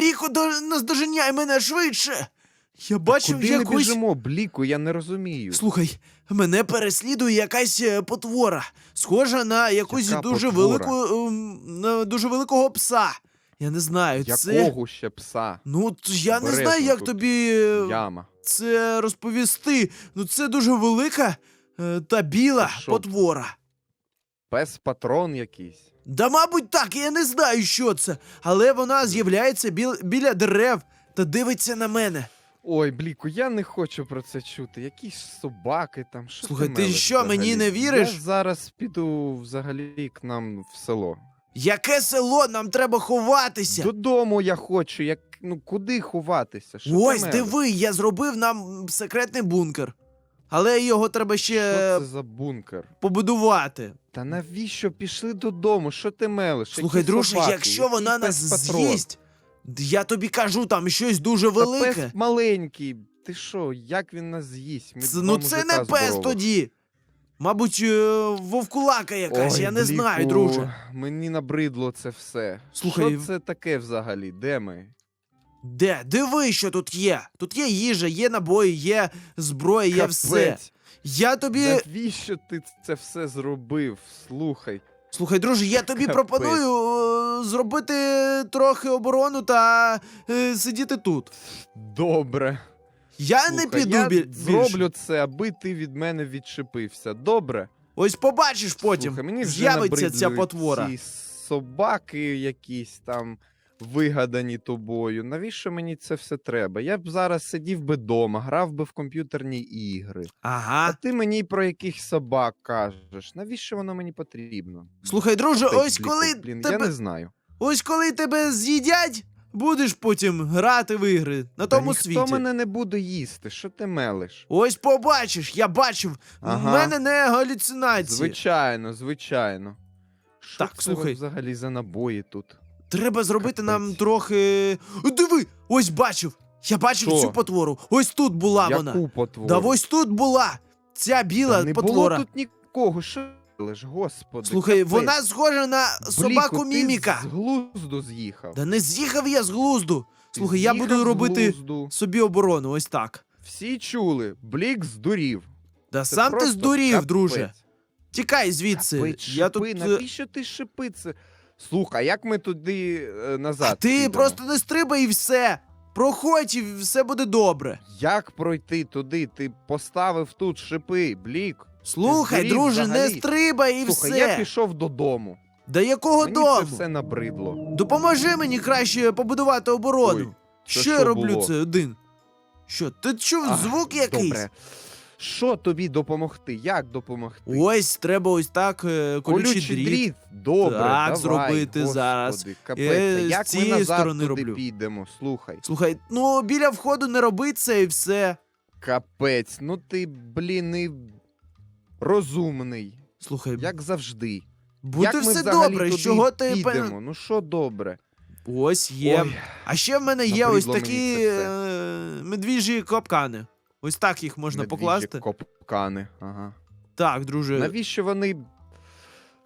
Ріко, до... наздоженяй мене швидше! Я бачив Куди якусь. ми біжимо, Бліку, я не розумію. Слухай, мене переслідує якась е, потвора, схожа на якусь Яка дуже потвора? велику ем, на дуже великого пса. Я не знаю, це. Якого ще пса? Ну, я не знаю, як тут. тобі е, Яма. це розповісти. Ну, це дуже велика е, та біла що? потвора. Пес патрон якийсь. Да, мабуть, так, я не знаю, що це. Але вона з'являється біл... біля дерев та дивиться на мене. Ой, Бліку, я не хочу про це чути. Якісь собаки там. Що Слухай, ти, ти мелеш що, мені не віриш? Я зараз піду взагалі к нам в село. Яке село нам треба ховатися? Додому я хочу. Як... Ну куди ховатися? Що ти Ось мелеш? диви, я зробив нам секретний бункер. Але його треба ще Що це за бункер? побудувати. Та навіщо пішли додому? Що ти мелиш? Слухай, Які друже, собаки? якщо вона нас пес-патрон? з'їсть, д- я тобі кажу, там щось дуже Та велике. пес маленький. Ти що, як він нас з'їсть? Ми два ну це мужика не пес здорових. тоді. Мабуть, е, вовкулака якась, Ой, я не Бліку, знаю, друже. Мені набридло це все. Слухай, Що це таке взагалі? Де ми? Де? Диви, що тут є. Тут є їжа, є набої, є зброя, є все. Капець. Я тобі. Навіщо ти це все зробив? Слухай. Слухай, друже, я тобі Капець. пропоную е, зробити трохи оборону та е, сидіти тут. Добре. Я не Слухай, піду я бі- більше. зроблю це, аби ти від мене відчепився. Добре? Ось побачиш потім. Слухай, мені вже З'явиться ця набридли потвора. Ці собаки якісь там вигадані тобою. Навіщо мені це все треба? Я б зараз сидів би вдома, грав би в комп'ютерні ігри. Ага. А ти мені про якихось собак кажеш. Навіщо воно мені потрібно? Слухай, друже, Капець, ось коли блін, тебе. я не знаю. Ось коли тебе з'їдять, будеш потім грати в ігри на Та тому ніхто світі. мене не буде їсти. Що ти мелиш? Ось побачиш, я бачив. В Ага. мене не галюцинації. Звичайно, звичайно. Що Так, це слухай. взагалі за набої тут? Треба зробити нам трохи. Диви! Ось бачив! Я бачив Що? цю потвору. Ось тут була вона. Яку потвору? Да ось тут була. Ця біла Та не потвора. було тут нікого. Що ти лиш, господи. Слухай, капець. вона схожа на собаку Бліку, міміка. Ти з глузду з'їхав. Да не з'їхав я з глузду. Ти Слухай, я з'їхав буду з робити глузду. собі оборону, ось так. Всі чули, Блік здурів. Да Це сам ти просто здурів, капець. друже. Тікай звідси. Капець, я шипи, тут. е, навіщо ти шипи це? Слухай, як ми туди е, назад? А ти підемо? просто не стрибай і все. Проходь і все буде добре. Як пройти туди? Ти поставив тут шипи, Блік. Слухай, здурів друже, не взагалі? стрибай і Слухай, все. я пішов додому. Да якого Мені дому? це все набридло. Допоможи мені краще побудувати оборону. Ой, це що я що роблю було? це один? Що, ти чув Ах, звук якийсь? Добре. Що тобі допомогти? Як допомогти? Ось треба ось так е, колючий, дріт. Добре, Так, давай, зробити господи, зараз. Капець, Е, а з як ми цієї назад сторони туди роблю. підемо? Слухай. Слухай, ну біля входу не роби це і все. Капець, ну ти, блін, і розумний, Слухай, як завжди. буде як ми все взагалі добре. туди Чого ти підемо? Ну що добре? Ось є. Ой, А ще в мене є ось набридло мені такі це все. е, медвіжі капкани. Ось так їх можна медвіжі покласти. Копкани. Ага. Так, друже. Навіщо вони.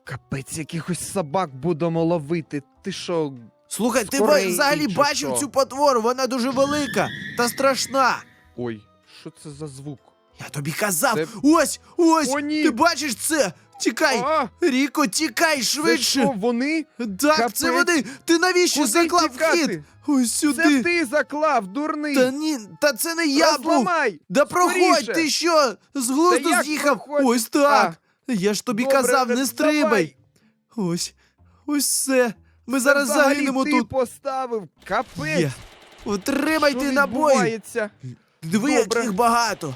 Капець, якихось собак будемо ловити. Ти що? Слухай, ти взагалі чи бачив що? цю потвору? Вона дуже велика та страшна. Ой, що це за звук? Я тобі казав, Це- ось, ось, О, ні! ти бачиш це? Тікай, А, Ріко, тікай це швидше. що, вони? Так, Капець. це вони. Ти навіщо Куди заклав тікати? вхід? Ось сюди. Це ти заклав, дурний! Та ні, та це не я був. Розламай! Да проходь, скоріше. ти що? З глузду як з'їхав. проходь? Ось так. Я ж тобі Добре, казав, не давай. стрибай. Ось, ось все. Ми Це зараз взагалі загинемо ти тут. поставив. Капець! Є. Отримайте Що набої. відбувається? Диви, Добре. яких багато.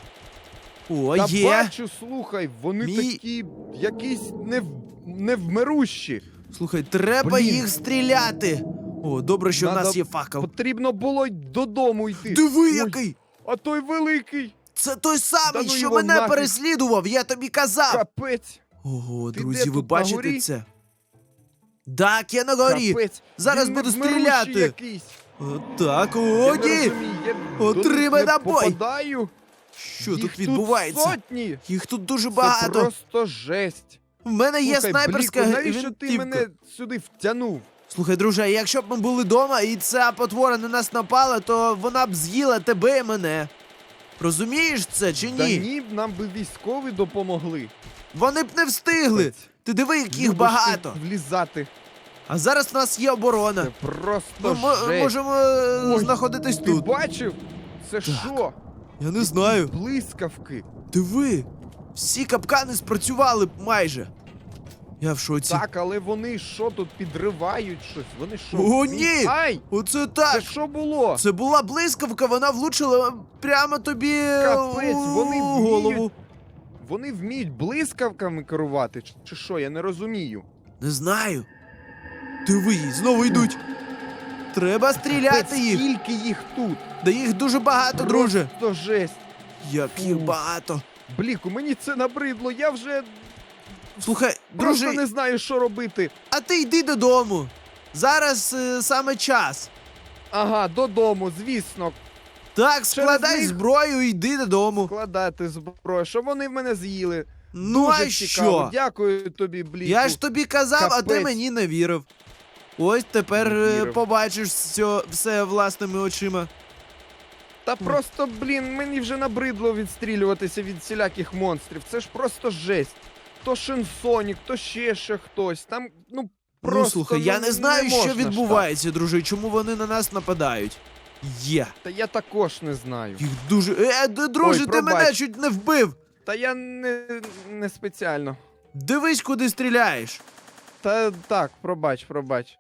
О, Та є. бачу, слухай, вони Мій- такі якісь нев... невмирущі. Слухай, треба Блін. їх стріляти. О, добре, що в Надо- нас є факел. Потрібно було й додому йти. Диви, Ой, який! А той великий. Це той самий, Да ну що його мене нафіг. переслідував, я тобі казав. Капець. Ого, Ти друзі, ви тут, на бачите горі? це? Так, я на горі. Капець. Зараз Він буду невмирущий стріляти. Якийсь. О, так, Я не ні. розумію, я Отримай не набой. попадаю. Що Їх тут відбувається? сотні. Їх тут дуже Це багато. просто жесть. В мене є Слухай, снайперська Бліку, навіщо ти гвинтівка. мене сюди втягнув? Слухай, друже, якщо б ми були вдома і ця потвора на нас напала, то вона б з'їла тебе і мене. Розумієш це чи Та ні? ні, нам би військові допомогли. Вони б не встигли. Ти диви, як їх Любиш багато. Влізати. А зараз в нас є оборона. Це просто Ми мо- жесть. можемо е, Ой, знаходитись Ти тут. бачив? Це що? Я не знаю. Блискавки. Диви, всі капкани спрацювали майже. Я в шоці. Так, але вони що тут підривають щось? Вони що? О, ні! Ай! Оце Це що було? Це була блискавка, вона влучила прямо тобі Капець, вони вміють. голову. Вони вміють блискавками керувати, чи що? Я не розумію. Не знаю. Диви, знову йдуть. Треба стріляти їх. Скільки їх тут? Да їх дуже багато, друже. Просто жесть. Як їх багато. Бліку, мені це набридло. Я вже Слухай, просто не знаю, що робити. а ти йди додому. Зараз е, саме час. Ага, додому, звісно, Так, складай них- зброю і йди додому. складати зброю, щоб вони в мене з'їли. Ну Дуже а цікаво. що? Дякую тобі, Бліку. Я ж тобі казав, а ти Капець. мені не вірив. Ось тепер е, вірив. побачиш все, все власними очима. Та просто, блін, мені вже набридло відстрілюватися від всіляких монстрів. Це ж просто жесть. То Шинсонік, то ще ще хтось. Там, ну, просто. ну слухай, я ну, не знаю, можна що ж так. відбувається, друже, і чому вони на нас нападають. Є. Та я також не знаю. Їх дуже. Е, д- друже, Ой, ти мене чуть не вбив. Та я не, не спеціально. Дивись, куди стріляєш. Та так, пробач, пробач.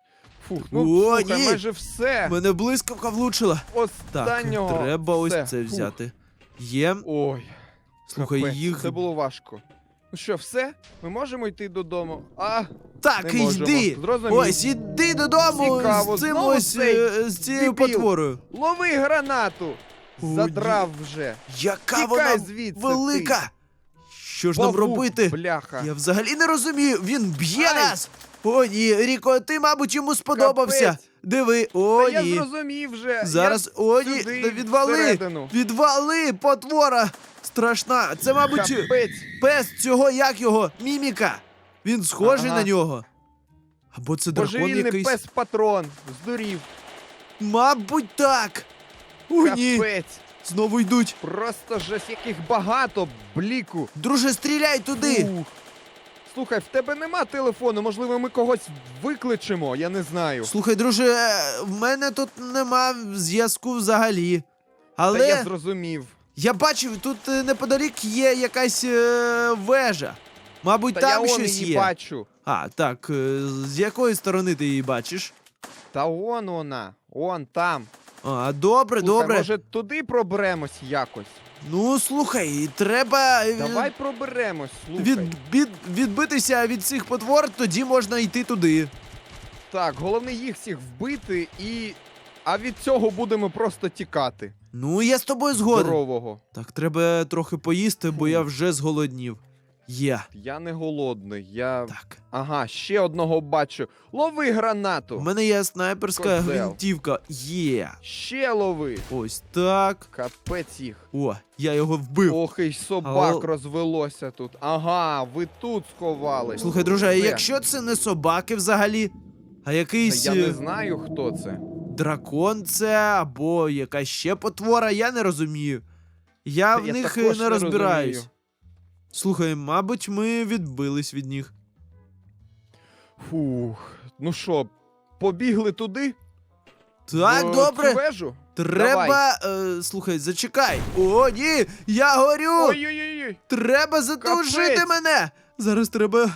Фух, ну О, слухай, ні. майже все. Мене блискавка влучила. Так, Останнього. треба ось це Фух. взяти. Є. Ой. Слухай, капець, їх. Це було важко. Ну що, все? Ми можемо йти додому? А, Так, не можемо. йди. Зрозумів. Ось, іди додому Цікаво, з цим знову ось цей е, з цією дебіл. потворою. Лови гранату! О, Задрав вже. Яка Тікай вона звідси, велика! Що ж нам робити? Бляха. Я взагалі не розумію. Він б'є Ай! нас. О, ні, Ріко, ти, мабуть, йому сподобався. Капець. Диви, о, Та я зрозумів вже. Зараз, о, ні, сюди, та відвали! всередину. Відвали, потвора! Страшна. Це, мабуть, Капець. пес цього, як його, міміка. Він схожий Ага. на нього. Або це дракон Божевільний якийсь. пес патрон. Здурів. Мабуть, так. О, ні. Капець. Знову йдуть. Просто жесть, яких багато, бліку. Друже, стріляй туди. Ух. Слухай, в тебе нема телефону, можливо, ми когось викличемо, я не знаю. Слухай, друже, е, в мене тут нема зв'язку взагалі. Але Та я, я бачив, тут е, неподалік є якась е, вежа. Мабуть, Та там я он щось її є. бачу. А, так, е, з якої сторони ти її бачиш? Та он вона, он там. А, добре, Слухай, добре. Може туди проберемось якось? Ну, слухай, треба е, Давай проберемось, слухай. від, від, відбитися від цих потвор, тоді можна йти туди. Так, головне їх всіх вбити і. А від цього будемо просто тікати. Ну, я з тобою згоден. Здорового. Так, треба трохи поїсти, бо Фу. я вже зголоднів. Є. Я не голодний. Я. Так. Ага, ще одного бачу. Лови гранату! У мене є снайперська Козел. гвинтівка. Є. Ще лови. Ось так. Капець їх. О, я його вбив. Ох, і собак Але- розвелося тут. Ага, ви тут сховались. Слухай, друже, а Де? якщо це не собаки взагалі, а Та якийсь Я е, не знаю, хто це. дракон це або якась ще потвора, я не розумію. Я Та в я них е, також не не розбираюсь. розумію. Слухай, мабуть, ми відбились від них. Фух. Ну що, побігли туди? Так, В добре. Цю вежу? Треба. Е, слухай, зачекай. О, ні! Я горю! Ой-ой-ой. Треба затушити Капець. мене! Зараз треба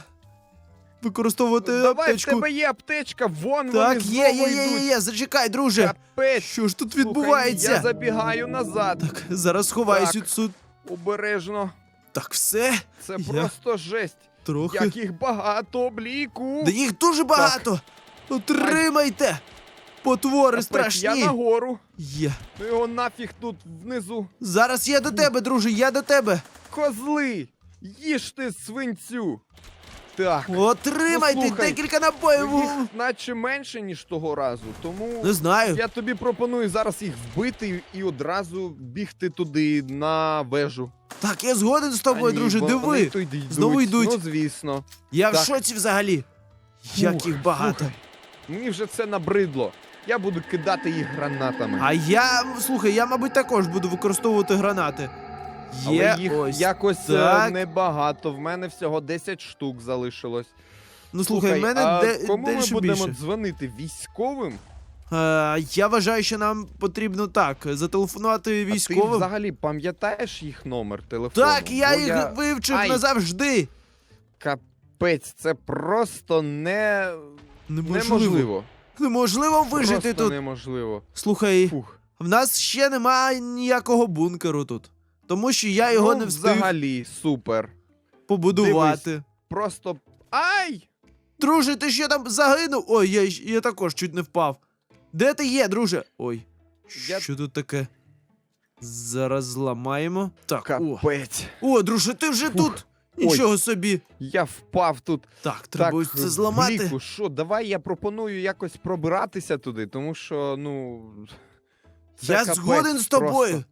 використовувати Давай, в аптечку. тебе є аптечка, вон Так, вони є, знову є, є, є, йдуть. є, зачекай, друже. Капець. Що ж тут Слухай, відбувається? Я забігаю назад. Так, зараз сховаюсь Так. від. Обережно. Так, все, Це Я- просто жесть. трохи. Як їх багато, бліку. Да їх дуже багато. Отримайте! Потвори Капець, страшні. Я нагору. Є. Ну його нафіг тут внизу. Зараз я до тебе, друже, я до тебе. Козли! Їжте свинцю! Так. Отримайте Ну, декілька набоїв. Їх наче менше, ніж того разу, тому Не знаю. я тобі пропоную зараз їх вбити і одразу бігти туди на вежу. Так, я згоден з тобою, А ні, друже, бо диви. вони йдуть. Знову йдуть. Ну, звісно. Я в Так. шоці взагалі. Як їх багато. слухай, Мені вже це набридло. Я буду кидати їх гранатами. А я, слухай, я, мабуть, також буду використовувати гранати. Є Але їх ось. якось е, так. небагато. В мене всього 10 штук залишилось. Ну слухай, в мене а де, кому ми дещо будемо більше. дзвонити? Військовим? Е, я вважаю, що нам потрібно так, зателефонувати А ти військовим. взагалі пам'ятаєш їх номер телефону? Так, я Бо їх вивчив Ай. назавжди. Капець, це просто не... Неможливо. неможливо. Неможливо вижити просто тут. неможливо. Слухай, Фух. в нас ще немає ніякого бункеру тут. Тому що я його ну, не встиг Взагалі, супер. побудувати. Просто. Ай! Друже, ти що там загинув? Ой, я, я також чуть не впав. Де ти є, друже? Ой, Я- що тут таке? Зараз зламаємо. Так, о. Капець. О, друже, ти вже Фух. тут. Нічого собі. Я впав тут. Так, треба так, це зламати. Бліку, що, давай я пропоную якось пробиратися туди, тому що, ну. це я капець згоден з тобою. просто.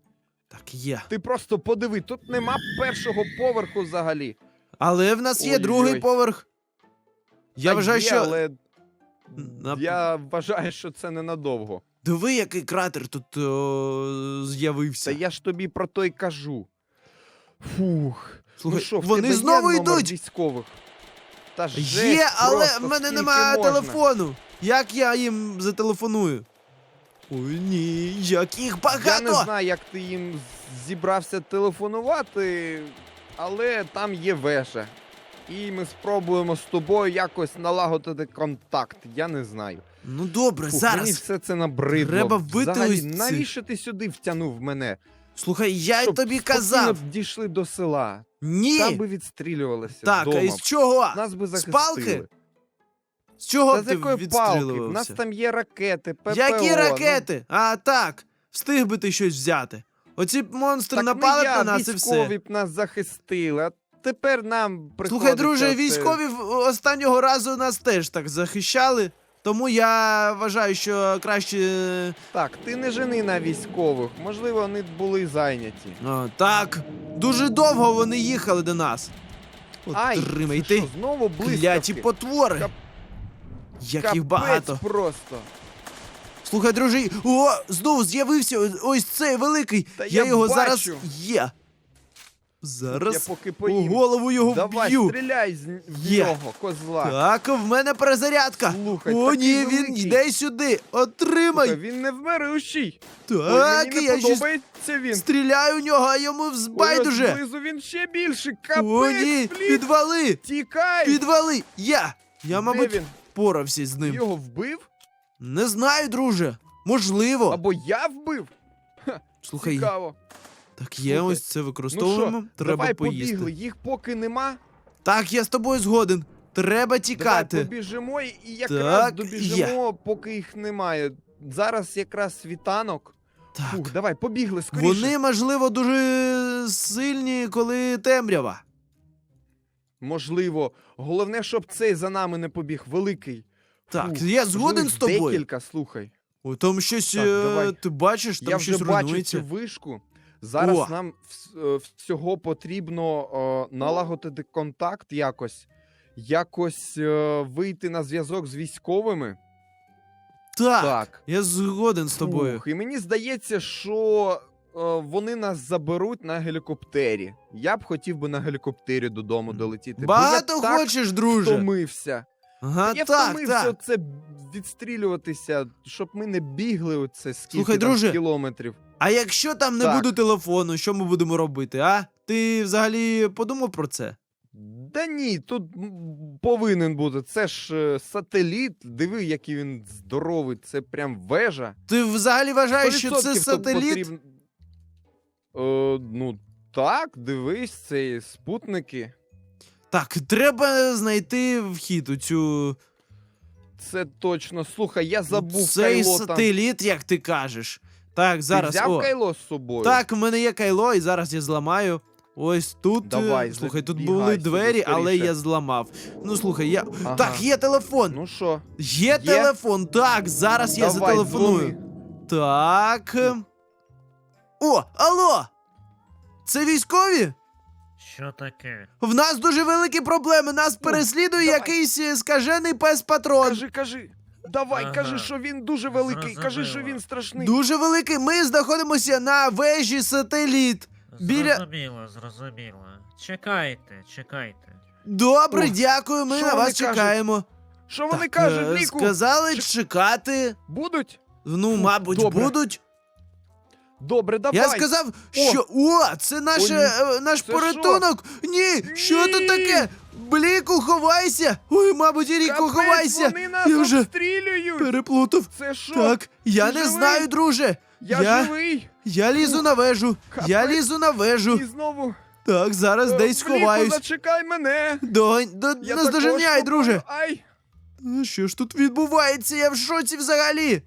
Так, є. Ти просто подиви, тут нема першого поверху взагалі. Але в нас є Ой-ой-ой. другий поверх. Я Та вважаю, є, що. Але... На- Я вважаю, що це ненадовго. Диви, який кратер тут о, з'явився. Та я ж тобі про то й кажу. Фух. Слухай, ну що, в вони знову номер йдуть. військових? Та жесть Є, але просто, в мене скільки немає можна? телефону. Як я їм зателефоную? Ой, ні, як їх Я не знаю, як ти їм зібрався телефонувати, але там є вежа. І ми спробуємо з тобою якось налагодити контакт. Я не знаю. Ну добре, Фух, зараз. Мені все це набридло. Треба Взагалі, навіщо ти сюди втягнув мене? Слухай, я Щоб тобі спокійно казав. б дійшли до села. Ні. Там би відстрілювалися Так, а вдома. із чого? Нас би З палки? З чого Та з ти якої палки? В нас відстрілювався? там є ракети, ППО. Які ну, ракети? А так, встиг би ти щось взяти. Оці монстри Так напали я, на нас і військові все. б нас захистили, а тепер нам приходиться... Слухай, друже, військові в- останнього разу нас теж так захищали. Тому я вважаю, що краще. Так, ти не жени на військових, можливо, вони були зайняті. А, так, дуже довго вони їхали до нас. Ай, це що, знову блискавки? кляті потвори. Як їх багато. просто. Слухай, друже, о, знову з'явився ось- цей великий. Та я, я його бачу. зараз є. Я Зараз поки у голову його Давай, вб'ю. стріляй з н- в Є. нього, козла. Так, в мене перезарядка. Слухай, О, такий ні, він великий. йде сюди. Отримай. Слухай, він не вмирущий. Ой, Так, мені я не подобається він. стріляю в нього, а йому Ой, взбайдуже. знизу він ще більше. Капець, О, ні, блін. підвали. Тікай. Підвали. Я. Я, Де він? Впорався з ним. Його вбив? Не знаю, друже. Можливо. Або я вбив? Слухай, Цікаво. так є, Слухай, ось це Ну використовуємо. що, Треба давай поїсти. побігли, їх поки нема. Так, я з тобою згоден. Треба Давай тікати. побіжимо і і якраз Так, добіжимо, поки їх немає. Зараз якраз світанок. Так. Фух, давай, побігли скоріше. Вони, можливо, дуже сильні, коли темрява. Можливо. Головне, щоб цей за нами не побіг, великий. Так, Фух, я згоден з тобою. Декілька, слухай. О, там щось, Так, е, давай. ти бачиш, там Я щось вже бачу цю вишку. Зараз О. нам е, всього потрібно е, налагодити контакт якось, якось е, вийти на зв'язок з військовими. Так, Так. я згоден з тобою. Фух, і мені здається, що вони нас заберуть на гелікоптері. Я б хотів би на гелікоптері додому долетіти. Багато бо я так хочеш, друже. втомився. Ага, я так, втомився так. це відстрілюватися, щоб ми не бігли оце скільки Слухай, там друже, кілометрів. А якщо там не Так. буде телефону, що ми будемо робити, а? Ти взагалі подумав про це? Да ні, тут повинен бути. Це ж е, сателіт. Диви, який він здоровий. Це прям вежа. Ти взагалі вважаєш, що це сателіт? потрібно- Е, ну так, дивись, це спутники. Так, треба знайти вхід у цю Це точно. Слухай, я забув цей кайло там. сателіт, як ти кажеш. Так, Ти взяв о. кайло з собою? Так, в мене є кайло, і зараз я зламаю. Ось тут. е, Давай, слухай, тут забігай були сюди двері, але скоріше. я зламав. Ну слухай, я. Ага. Так, є телефон. Ну що, Є, телефон. Так, зараз я давай, зателефоную. дзвони. Так. О, алло! Це військові? Що таке? В нас дуже великі проблеми. Нас переслідує давай. якийсь е, скажений пес патрон. Кажи, кажи. Давай, Ага. кажи, що він дуже великий, кажи, що Зрозуміло. він страшний. Дуже великий. Ми знаходимося на вежі сателіт. Біля- Зрозуміло, зрозуміло. Чекайте, чекайте. Добре, О, дякую. Ми що на вони вас кажуть? чекаємо. Що вони Так, кажуть, е, Бліку? Сказали Чек- чекати. Будуть? Ну, мабуть, добре. будуть. Добре, давай. Я сказав, що о, це наше, ні. е, наш Це порятунок. Ні, що Ні. тут таке? Бліку, ховайся. Ой, мабуть, Ріко, Капець, ховайся. Вони нас Я вже обстрілюють. переплутав. Це що? Так, я Ти не живий? знаю, друже. Я, я, живий. я лізу на вежу. Я Капець. лізу на вежу. І знову. Так, зараз Е, десь Бліку, ховаюсь. зачекай мене. До, до, наздоженяй, також друже. Ай. А Що ж тут відбувається? Я в шоці взагалі.